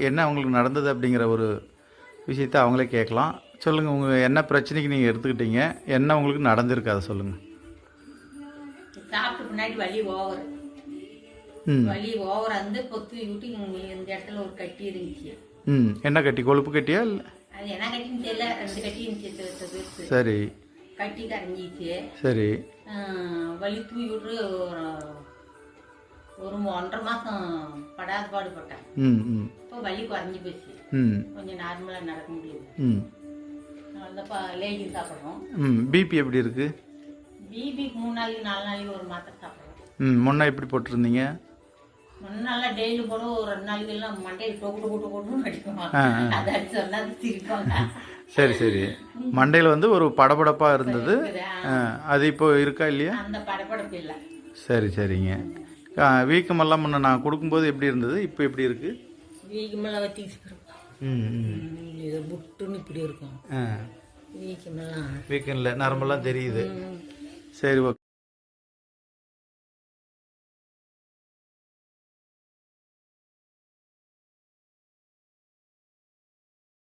என்ன அவங்களுக்கு நடந்தது அப்படிங்கிற ஒரு விஷயத்த அவங்களே கேட்கலாம். சொல்லுங்கள் உங்கள் என்ன பிரச்சனைக்கு நீங்கள் எடுத்துக்கிட்டீங்க? என்ன உங்களுக்கு நடந்திருக்கு? அதை சொல்லுங்கள் சாப்பிட்டு பின்னாடி வலி ஓவர் வலி ஓவர் வந்து பொத்து விட்டு இந்த இடத்துல ஒரு கட்டி இருந்துச்சு. ம். என்ன கட்டி? கொழுப்பு கட்டியா இல்லை? அது என்ன கட்டின்னு தெரியல. ரெண்டு கட்டி இருந்துச்சு சரி. கட்டி கரைஞ்சிச்சு. சரி. வலி தூவி விட்டு ஒரு ஒரு ஒன்றரை மாதம் படாத பாடுபட்டேன். ம் ம். இப்போ வலி குறைஞ்சி போச்சு. ம். கொஞ்சம் நார்மலாக நடக்க முடியுது. லேகின் சாப்பிட்றோம் ம் பிபி எப்படி இருக்குது பிபி மூணு நாளைக்கு நாலு நாளைக்கு ஒரு மாத்திரை சாப்பிட்றோம் ம் முன்ன எப்படி போட்டிருந்தீங்க? முன்ன நாளா டெய்லி போட ஒரு ரெண்டு நாளைக்கு எல்லாம் மண்டையில் டொக்கு டொக்கு டொக்குன்னு அடிக்குவாங்க. அதை சொன்னா சிரிப்பாங்க. சரி சரி. மண்டையில் வந்து ஒரு படபடப்பாக இருந்தது. அது இப்போ இருக்கா இல்லையா? அந்த படப்படப்பு இல்லை. சரி சரிங்க. வீக்கமெல்லாம் முன்ன நான் கொடுக்கும்போது எப்படி இருந்தது? இப்போ எப்படி இருக்குது வீக்கமெல்லாம் வத்திக்கிட்டு ம் ம். இது புட்டுன்னு இப்படி இருக்கும். வீக்கமெல்லாம் வீக்கெண்டில் நரம்பெல்லாம் தெரியுது. சரி ஓகே